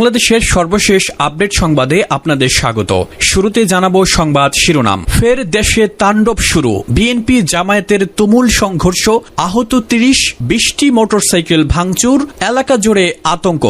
বাংলাদেশের সর্বশেষ আপডেট সংবাদে আপনাদের স্বাগত। শুরুতে জানাব সংবাদ শিরোনাম। ফের দেশে তাণ্ডব শুরু। বিএনপি জামায়াতের তুমুল সংঘর্ষ, আহত তিরিশ, বিশটি মোটরসাইকেল ভাঙচুর, এলাকা জুড়ে আতঙ্ক।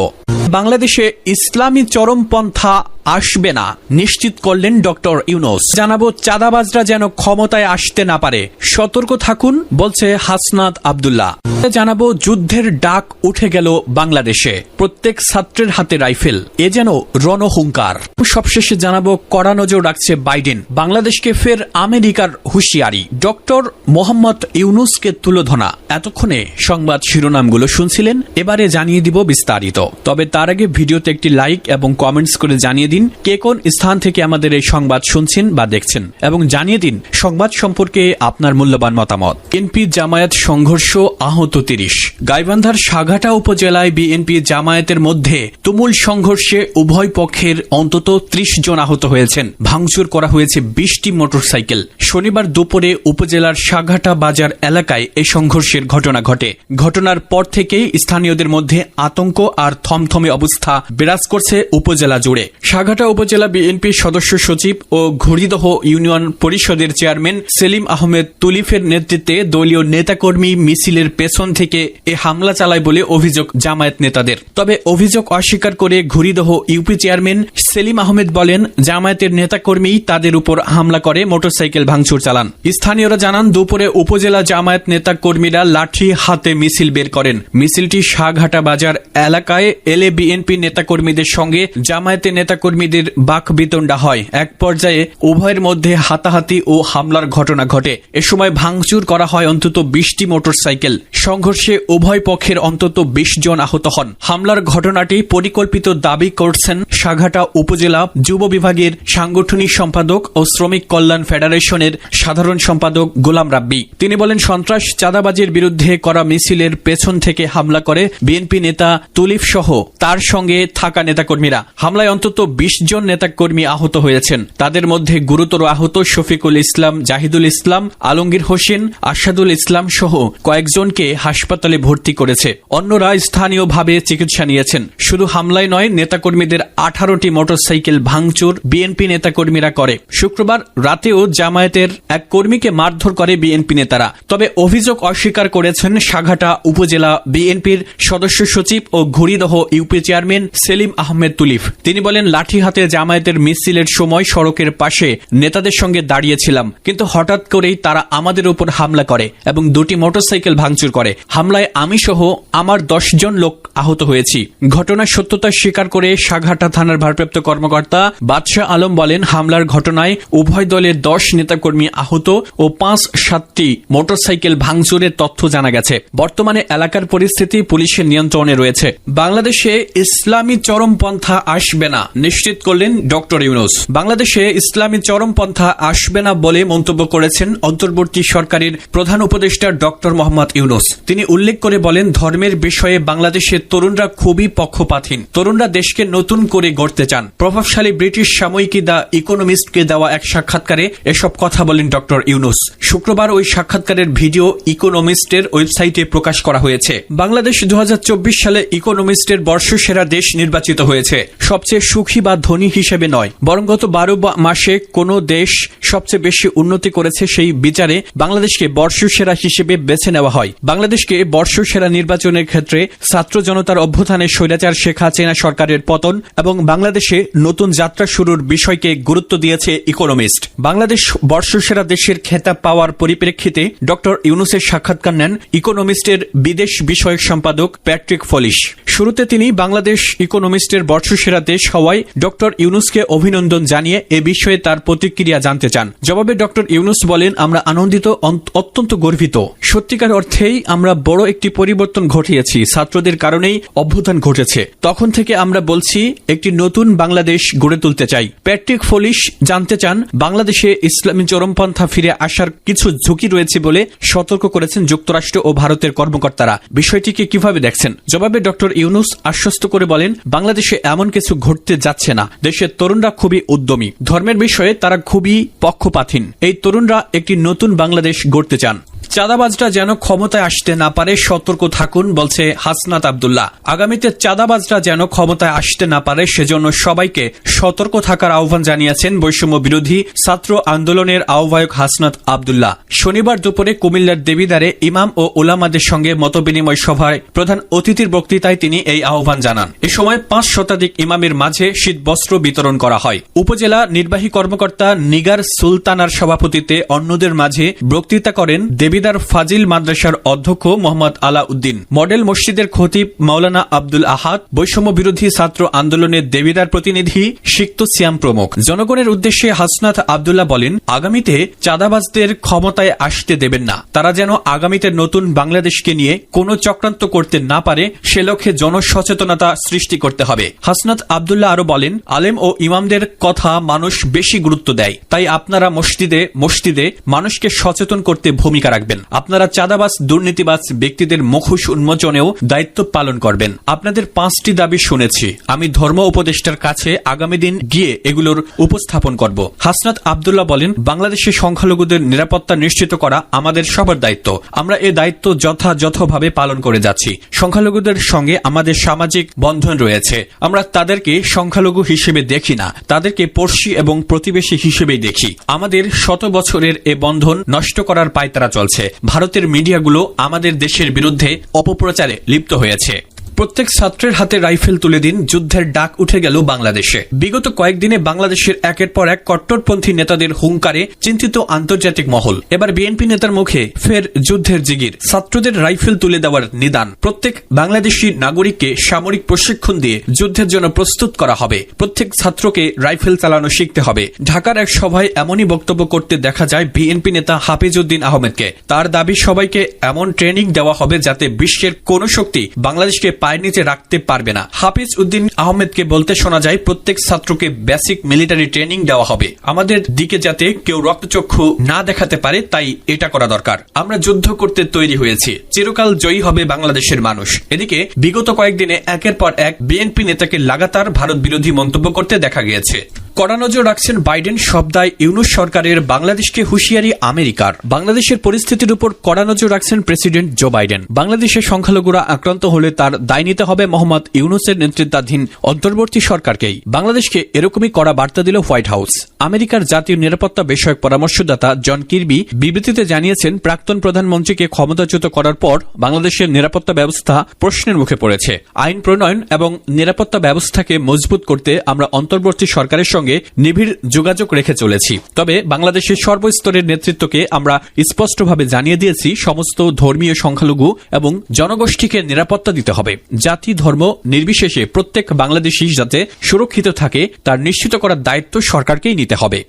বাংলাদেশে ইসলামী চরমপন্থা আসবে না। নিশ্চিত করলেন ডক্টর ইউনুস। জানাব, চাঁদাবাজরা যেন ক্ষমতায় আসতে না পারে। সতর্ক থাকুন, বলছে হাসনাত আবদুল্লাহ। জানাব, যুদ্ধের ডাক উঠে গেল বাংলাদেশে। প্রত্যেক ছাত্রের হাতে রাইফেল। এ যেন রণহুঙ্কার। সবশেষে জানাব, কড়া নজর রাখছে বাইডেন। বাংলাদেশকে ফের আমেরিকার হুঁশিয়ারি। ডক্টর মোহাম্মদ ইউনুসকে তুলোধনা। এতক্ষণে সংবাদ শিরোনামগুলো শুনছিলেন, এবারে জানিয়ে দিব বিস্তারিত। তবে তার আগে ভিডিওতে একটি লাইক এবং কমেন্টস করে জানিয়ে দিন কে কোন স্থান থেকে আমাদের এই সংবাদ শুনছেন বা দেখছেন এবং জানিয়ে দিন সংবাদ সম্পর্কে আপনার মূল্যবান মতামত। বিএনপি জামায়াত সংঘর্ষ আহত তিরিশ। গাইবান্ধার সাঘাটা উপজেলায় বিএনপি জামায়াতের মধ্যে তুমুল সংঘর্ষে উভয় পক্ষের অন্তত ত্রিশ জন আহত হয়েছেন। ভাঙচুর করা হয়েছে বিশটি মোটরসাইকেল। শনিবার দুপুরে উপজেলার সাঘাটা বাজার এলাকায় এই সংঘর্ষের ঘটনা ঘটে। ঘটনার পর থেকেই স্থানীয়দের মধ্যে আতঙ্ক আর থমথমে অবস্থা বিরাজ করছে উপজেলা জুড়ে। সাঘাটা উপজেলা বিএনপির সদস্য সচিব ও ঘুরিদহ ইউনিয়ন পরিষদের চেয়ারম্যান সেলিম আহমেদ তুলিফের নেতৃত্বে দলীয় নেতাকর্মী মিছিলের পেছন থেকে এ হামলা চালায় বলে অভিযোগ জামায়াত নেতাদের। তবে অভিযোগ অস্বীকার করে ঘুরিদহ ইউপি চেয়ারম্যান সেলিম আহমেদ বলেন, জামায়াতের নেতাকর্মী তাদের উপর হামলা করে, মোটরসাইকেল ভাঙচুর চালান। স্থানীয়রা জানান, দুপুরে উপজেলা জামায়াত নেতা কর্মীরা লাঠি হাতে মিছিল বের করেন। মিছিলটি শাহঘাটা বাজার এলাকায় এলে বিএনপি নেতাকর্মীদের সঙ্গে জামায়াতের নেতাকর্মীদের বাক বিতণ্ডা হয়। এক পর্যায়ে উভয়ের মধ্যে হাতাহাতি ও হামলার ঘটনা ঘটে। এ সময় ভাঙচুর করা হয় অন্তত বিশটি মোটরসাইকেল। সংঘর্ষে উভয় পক্ষের অন্তত বিশ জন আহত হন। হামলার ঘটনাটি পরিকল্পিত দাবি করছেন সাঘাটা উপজেলা যুব বিভাগের সাংগঠনিক সম্পাদক ও শ্রমিক কল্যাণ ফেডারেশনের সাধারণ সম্পাদক গোলাম রাব্বি। তিনি বলেন, সন্ত্রাস চাঁদাবাজির বিরুদ্ধে করা মিছিলের পেছন থেকে হামলা করে বিএনপি নেতা তুলিফ সহ তার সঙ্গে থাকা নেতাকর্মীরা। হামলায় অন্তত বিশ জন নেতাকর্মী আহত হয়েছেন। তাদের মধ্যে গুরুতর আহত শফিকুল ইসলাম, জাহিদুল ইসলাম, আলমগীর হোসেন আসাদুল ইসলাম সহ কয়েকজনকে হাসপাতালে ভর্তি করেছে। অন্যরা স্থানীয়ভাবে চিকিৎসা নিয়েছেন। শুধু হামলায় নয়, নেতাকর্মীদের আঠারোটি মোটরসাইকেল ভাঙচুর বিএনপি নেতাকর্মীরা করে। শুক্রবার রাতেও জামায়াতের এক কর্মীকে মারধর করে বিএনপি নেতারা। তবে অভিযোগ অস্বীকার করেছেন সাঘাটা উপজেলা বিএনপির সদস্য সচিব ও ঘুড়িদহ ইউপি চেয়ারম্যান সেলিম আহমেদ তুলিফ। তিনি বলেন লাঠি হাতে জামায়াতের মিছিলের সময় সড়কের পাশে নেতাদের সঙ্গে দাঁড়িয়েছিলাম। কিন্তু হঠাৎ করেই তারা আমাদের উপর হামলা করে এবং দুটি মোটরসাইকেল ভাঙচুর করে। হামলায় আমি সহ আমার দশ জন লোক আহত হয়েছি। ঘটনার সত্যতা স্বীকার করে সাঘাটা থানার ভারপ্রাপ্ত কর্মকর্তা বাদশাহ আলম বলেন, হামলার ঘটনায় উভয় দলের দশ নেতাকর্মী আহত ও পাঁচ সাতটি মোটরসাইকেল ভাঙচুরের তথ্য জানা গেছে। বর্তমানে এলাকার পরিস্থিতি পুলিশের নিয়ন্ত্রণে রয়েছে। বাংলাদেশে ইসলামী চরমপন্থা আসবে না, নিশ্চিত করলেন ডক্টর ইউনুস। বাংলাদেশে ইসলামী চরমপন্থা আসবে না বলে মন্তব্য করেছেন অন্তর্বর্তী সরকারের প্রধান উপদেষ্টা ডক্টর মোহাম্মদ ইউনুস। তিনি উল্লেখ করে বলেন, ধর্মের বিষয়ে বাংলাদেশের তরুণরা খুবই পক্ষপাতহীন তরুণরা দেশকে নতুন করে গড়তে চান। প্রভাবশালী ব্রিটিশ সাময়িকী দ্য ইকোনমিস্টকে দেওয়া এক সাক্ষাৎকারে এসব কথা বলেন ডক্টর ইউনুস। শুক্রবার ওই সাক্ষাৎকারের ভিডিও ইকোনমিস্টের ওয়েবসাইটে প্রকাশ করা হয়েছে। বাংলাদেশ দু হাজার চব্বিশ সালে ইকোনমিস্টের বর্ষসেরা দেশ নির্বাচিত হয়েছে। সবচেয়ে সুখী বা ধনী হিসেবে নয়। বরং গত বারো মাসে কোন দেশ সবচেয়ে বেশি উন্নতি করেছে সেই বিচারে বাংলাদেশকে বর্ষসেরা হিসেবে বেছে নেওয়া হয়। বাংলাদেশকে বর্ষসেরা নির্বাচনের ক্ষেত্রে ছাত্র জনতার অভ্যুত্থানে স্বৈরাচার শেখ হাসিনা সরকারের পতন এবং বাংলাদেশে নতুন যাত্রা শুরুর বিষয়কে গুরুত্ব দিয়েছে ইকোনমিস্ট। বাংলাদেশ বর্ষসেরা দেশের খেতাব পাওয়ার পরিপ্রেক্ষিতে ডক্টর ইউনুসের সাক্ষাৎকার নেন ইকোনমিস্টের বিদেশ বিষয়ক সম্পাদক প্যাট্রিক ফলিশ। শুরুতে তিনি বাংলাদেশ ইকোনমিস্টের বর্ষসেরা দেশ হওয়ায় ডক্টর ইউনুসকে অভিনন্দন জানিয়ে এ বিষয়ে তার প্রতিক্রিয়া জানতে চান। জবাবে ডক্টর ইউনুস বলেন, আমরা আনন্দিত অত্যন্ত গর্বিত। সত্যিকার অর্থেই আমরা বড় একটি পরিবর্তন ঘটিয়েছি। ছাত্রদের কারণেই অভ্যুত্থান ঘটেছে। তখন থেকে আমরা বলছি, একটি নতুন বাংলাদেশ গড়ে তুলতে চাই। প্যাট্রিক ফলিশ জানতে চান, বাংলাদেশে ইসলামী চরমপন্থা ফিরে আসার কিছু ঝুঁকি রয়েছে বলে সতর্ক করেছেন যুক্তরাষ্ট্র ও ভারতের কর্মকর্তারা। বিষয়টিকে কীভাবে দেখছেন? জবাবে ডক্টর ইউনুস আশ্বস্ত করে বলেন, বাংলাদেশে এমন কিছু ঘটতে যাচ্ছে না। দেশের তরুণরা খুবই উদ্যমী। ধর্মের বিষয়ে তারা খুবই পক্ষপাতহীন এই তরুণরা একটি নতুন বাংলাদেশ গড়তে চান। চাঁদাবাজরা যেন ক্ষমতায় আসতে না পারে, সতর্ক থাকুন, বলছে হাসনাত আবদুল্লাহ। আগামীতে চাঁদাবাজরা যেন ক্ষমতায় আসতে না পারে, সেজন্য সবাইকে সতর্ক থাকার আহ্বান জানিয়েছেন বৈষম্য বিরোধী ছাত্র আন্দোলনের আহ্বায়ক হাসনাত আবদুল্লাহ। শনিবার দুপুরে কুমিল্লার দেবিদারে ইমাম ও ওলামাদের সঙ্গে মতবিনিময় সভায় প্রধান অতিথির বক্তৃতায় তিনি এই আহ্বান জানান। এ সময় পাঁচ শতাধিক ইমামের মাঝে শীত বস্ত্র বিতরণ করা হয়। উপজেলা নির্বাহী কর্মকর্তা নিগার সুলতানার সভাপতিতে অন্যদের মাঝে বক্তৃতা করেন দেবিদার ফাজিল মাদ্রাসার অধ্যক্ষ মোহাম্মদ আলা উদ্দিন মডেল মসজিদের খতিব মাওলানা আব্দুল আহাদ বৈষম্য বিরোধী ছাত্র আন্দোলনের দেবিদার প্রতিনিধি সিক্ত সিয়াম প্রমুখ। জনগণের উদ্দেশ্যে হাসনাথ আবদুল্লাহ বলেন, আগামীতে চাঁদাবাজদের ক্ষমতায় আসতে দেবেন না। তারা যেন আগামীতে নতুন বাংলাদেশকে নিয়ে কোনো চক্রান্ত করতে না পারে, সে লক্ষ্যে জনসচেতনতা সৃষ্টি করতে হবে। হাসনাত আবদুল্লাহ আরও বলেন, আলেম ও ইমামদের কথা মানুষ বেশি গুরুত্ব দেয়। তাই আপনারা মসজিদে মসজিদে মানুষকে সচেতন করতে ভূমিকা আপনারা চাঁদাবাজ, দুর্নীতিবাজ ব্যক্তিদের মুখোশ উন্মোচনেও দায়িত্ব পালন করবেন। আপনাদের পাঁচটি দাবি শুনেছি। আমি ধর্ম উপদেষ্টার কাছে আগামী দিন গিয়ে এগুলোর উপস্থাপন করব। হাসনাত আবদুল্লাহ বলেন বাংলাদেশের সংখ্যালঘুদের নিরাপত্তা নিশ্চিত করা আমাদের সবার দায়িত্ব। আমরা এ দায়িত্ব যথাযথভাবে পালন করে যাচ্ছি। সংখ্যালঘুদের সঙ্গে আমাদের সামাজিক বন্ধন রয়েছে। আমরা তাদেরকে সংখ্যালঘু হিসেবে দেখি না। তাদেরকে পড়শি এবং প্রতিবেশী হিসেবেই দেখি। আমাদের শত বছরের এ বন্ধন নষ্ট করার পায়তারা চলছে। ভারতের মিডিয়াগুলো আমাদের দেশের বিরুদ্ধে অপপ্রচারে লিপ্ত হয়েছে। প্রত্যেক ছাত্রের হাতে রাইফেল তুলে দিন, যুদ্ধের ডাক উঠে গেল বাংলাদেশে। বিগত কয়েকদিনে বাংলাদেশের একের পর এক কট্টরপন্থী নেতাদের হুঙ্কারে চিন্তিত আন্তর্জাতিক মহল। এবার বিএনপি নেতার মুখে ফের যুদ্ধের জিগির। ছাত্রদের রাইফেল তুলে দেওয়ার নিদান। প্রত্যেক বাংলাদেশি নাগরিককে সামরিক প্রশিক্ষণ দিয়ে যুদ্ধের জন্য প্রস্তুত করা হবে। প্রত্যেক ছাত্রকে রাইফেল চালানো শিখতে হবে। ঢাকার এক সভায় এমনই বক্তব্য করতে দেখা যায় বিএনপি নেতা হাফিজ উদ্দিন আহমেদকে। তার দাবি, সবাইকে এমন ট্রেনিং দেওয়া হবে যাতে বিশ্বের কোন শক্তি বাংলাদেশকে পায়ের নিচে রাখতে পারবে না। হাফিজ উদ্দিন আহমেদকে বলতে শোনা যায়, প্রত্যেক ছাত্রকে বেসিক মিলিটারি ট্রেনিং দেওয়া হবে। আমাদের দিকে যাতে কেউ রক্তচক্ষু না দেখাতে পারে, তাই এটা করা দরকার। আমরা যুদ্ধ করতে তৈরি হয়েছি। চিরকাল জয়ী হবে বাংলাদেশের মানুষ। এদিকে, বিগত কয়েকদিনে একের পর এক বিএনপি নেতাকে লাগাতার ভারত বিরোধী মন্তব্য করতে দেখা গিয়েছে। কড়া নজর রাখছেন বাইডেন শব্দায় ইউনুস সরকারের বাংলাদেশকে হুঁশিয়ারি আমেরিকার। বাংলাদেশের পরিস্থিতির উপর কড়া নজর রাখছেন প্রেসিডেন্ট জো বাইডেন। বাংলাদেশের সংখ্যালঘুরা আক্রান্ত হলে তার দায় নিতে হবে মোহাম্মদ ইউনুসের নেতৃত্বাধীন অন্তর্বর্তী সরকারকেই। বাংলাদেশকে এরকমই কড়া বার্তা দিল হোয়াইট হাউস। আমেরিকার জাতীয় নিরাপত্তা বিষয়ক পরামর্শদাতা জন কির্বি বিবৃতিতে জানিয়েছেন, প্রাক্তন প্রধানমন্ত্রীকে ক্ষমতাচ্যুত করার পর বাংলাদেশের নিরাপত্তা ব্যবস্থা প্রশ্নের মুখে পড়েছে। আইন প্রণয়ন এবং নিরাপত্তা ব্যবস্থাকে মজবুত করতে আমরা অন্তর্বর্তী সরকারের সঙ্গে নিবিড় যোগাযোগ রেখে চলেছি। তবে বাংলাদেশের সর্বস্তরের নেতৃত্বকে আমরা স্পষ্টভাবে জানিয়ে দিয়েছি, সমস্ত ধর্মীয় সংখ্যালঘু এবং জনগোষ্ঠীকে নিরাপত্তা দিতে হবে। জাতি, ধর্ম নির্বিশেষে প্রত্যেক বাংলাদেশি যাতে সুরক্ষিত থাকে, তার নিশ্চিত করার দায়িত্ব সরকারকেই নিতে হবে।